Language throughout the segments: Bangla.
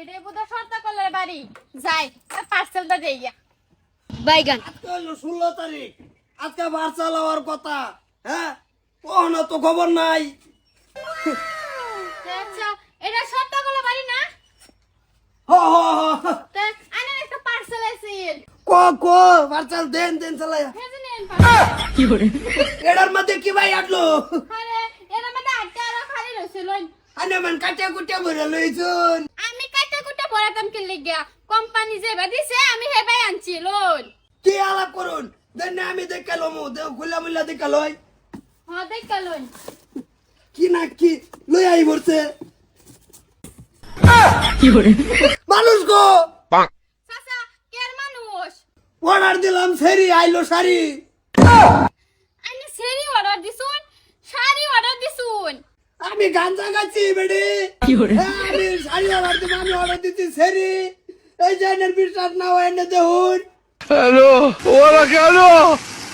এটাই বোধহয় সর্তা কলের বাড়ি। যাই পার্সেলটা গিয়া। বাইগান। আজকে হলো ষোলো তারিখ। আজকে চালাওয়ার কথা হ্যাঁ? কখনো তো খবর নাই। আচ্ছা এটা সর্তা কলের বাড়ি না? হ হ হ। আনেন একটা পার্সেল আছে ক ক বারচাল দেন দেন চালাই ভেজে নেন এটার মধ্যে কি ভাই আটলো? আরে এর মধ্যে আটটা আরও খালি রয়েছে আনে মান কাটিয়া কুটিয়া ভরে লইছুন। কাটা কুটা পড়াতাম কি লিগা কোম্পানি যে দিছে আমি হেবাই আনছি লোন কি আলাপ করুন? দেন না আমি দেখে লমু। দে খুলা মুলা দেখে লই। হ্যাঁ দেখা লোন কি না কি? লই আই বলছে মানুষ গো! অর্ডার দিলাম সেরি আইলো সারি আমি সেরি অর্ডার দিছুন শাড়ি অর্ডার দিছুন আমি গাঞ্জা গাছি বেডি হ্যাঁ, আমি শাড়ি অর্ডার দিব আমি অর্ডার দিচ্ছি সেরি। এই যে এনের বিশ্বাস না হয় এনে দেখুন হ্যালো ওরা কেন?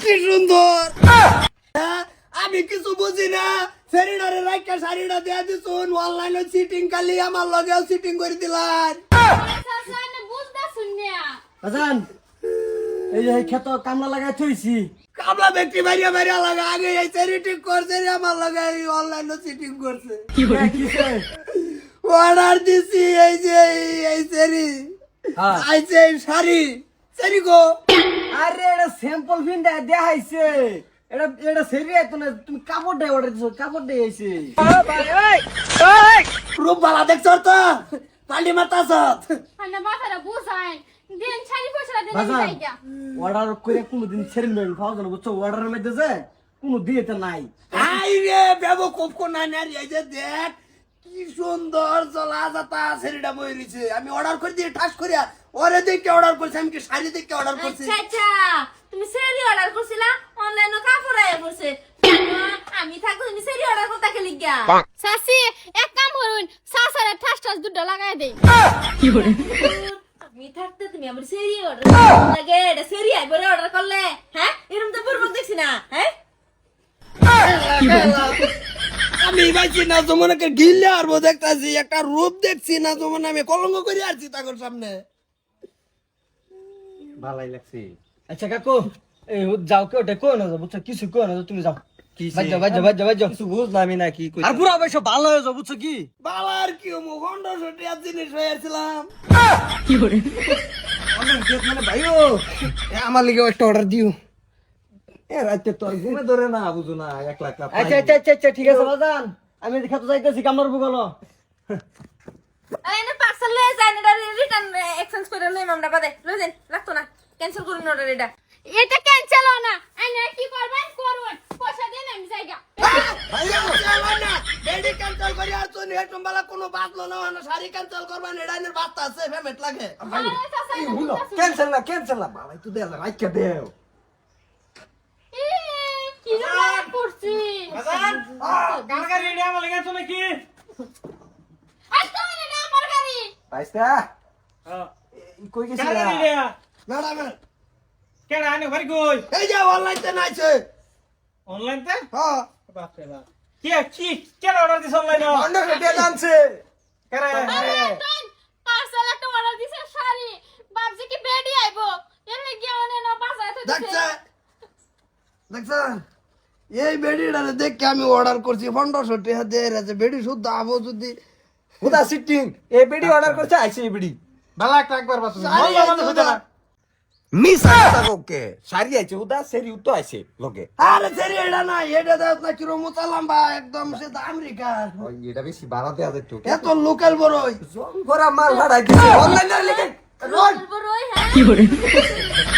কি সুন্দর। হ্যাঁ, আমি কিছু বুঝি না। সেরিডারে রাইকা শাড়িটা দেয়া দিছুন অনলাইনে সিটিং কালি আমার লগেও সিটিং করে আজান এই যে ক্ষেত কামলা লাগাই থইছি। কামলা ব্যক্তি বাইরে বাইরে লাগা আগে এই সেরি করছে রে আমার লগে অনলাইনে সিটিং করছে? অর্ডার দিছি এই যে এই- এই সেরি হ্যাঁ। আইছে এই শাড়ি। সেরি গো। আরে এটা স্যাম্পল ফিন দেখাইছে। এটা এটা সেরি আইতো না তুমি কাপড় দে অর্ডার দিছো কাপড় দে আইছে। রূপ ভালা দেখছ তো? পালি মাতা সত বাসারা বুঝাই। দিন শাড়ি দিন অর্ডার করে কোনোদিন ছেড়ে নেবেন বুঝছ? অর্ডারের মধ্যে যে কোনো দিয়েতে নাই। আই রে বেবো খুব কোন নারী এই যে দেখ কি সুন্দর চলা যাতা সেরিটা বইরিছে আমি অর্ডার করে দিয়ে ঠাস করিয়া ওরে দেখে অর্ডার করছি আমি কি শাড়ি দেখে অর্ডার করছি? আচ্ছা আচ্ছা তুমি সেরি অর্ডার করছিলা অনলাইনে কাপড় আয়া পড়ছে। আমি থাকো তুমি সেরি অর্ডার করতে গেলি গা সাসি এক কাম করুন সাসারে ঠাস ঠাস দুটো লাগাই দেই। আমি থাকতে তুমি আমার সেরি অর্ডার লাগে এটা সেরি আইবরে অর্ডার করলে। হ্যাঁ? এরকম তো পূর্ব দেখছি না হ্যাঁ? আমি ভাইছি না জমনাকে গিললে আর দেখতাছি একটা রূপ দেখছি না জমন আমি কলঙ্ক করে আসছি তাদের সামনে। ভালাই লাগছে। আচ্ছা কাকু এই ও যাও কেউ ওটা কো না যাও বুঝছ কিছু কো না যাও, তুমি যাও। না হয়ে মানে ভাইও। আমার লিগে একটা অর্ডার দিও। এ রাতে তোর ঘুমে ধরে না বুঝো না এক লাখ আচ্ছা আচ্ছা আচ্ছা আচ্ছা ঠিক আছে বাজান। আমি দেখা তো যাইতেছি কামড় বুগলো পার্সেল লয়ে যাই এটা রিটার্ন এক্সচেঞ্জ করে লই আমরা বাদে। লই যান লাগতো না। ক্যান্সেল করুন অর্ডার এটা। এটা ক্যান্সেল না। আইনা কি করবেন করুন পয়সা দেন আমি যাই গা বেডি ক্যান্সেল করি আর তুই হেটুম বালা কোনো বাতলো না না শাড়ি ক্যান্সেল করবা নেডাইনের বার্তা আছে পেমেন্ট লাগে। না। ক্যান্সেল না ক্যান্সেল না ভাই তুই দেলা রাইখা দেও। এ, কি রাগ করছি। আজ তো এটা আমার গাড়ি পাইছা কই গেছিলা ম্যাডাম কেডা আনে বাড়ি কই? এই যে অনলাইন তে নাইছে। অনলাইন তে? হ্যাঁ। বাপরে বাপ। কি কি কেডা অর্ডার দিছ অনলাইন অন্য কেটে জানছে কেরে পার্সেল একটা অর্ডার দিছে শাড়ি ভাবছি কি বেডি আইবো। এর লাগি অনে না বাজায় তো দেখছে? দিছে এই বেডিটারে দেখে আমি অর্ডার করছি। পনেরোশো টাকা দিয়ে রেছে বেডি শুদ্ধ আবো যদি হুদা সিটিং এই বিডি অর্ডার করছে আইছে এই বিডি। বালা একটা একবার বাস শাড়ি মল্লা মানুষ আইছে হইতে না। মিস আইতা ওকে সারি আইছে উদা সেরি উত্তো আইছে লোকে। আরে সেরি এটা না এটা দেখ না কিরো মোতালাম্বা একদম সে তো আমেরিকার। ওই এটা বেশি বাড়া দেয়া যেত এত লোকাল বড়ই। জং করা মাল ভাড়াই দিছে। অনলাইনে লেগে বড় হ্যাঁ।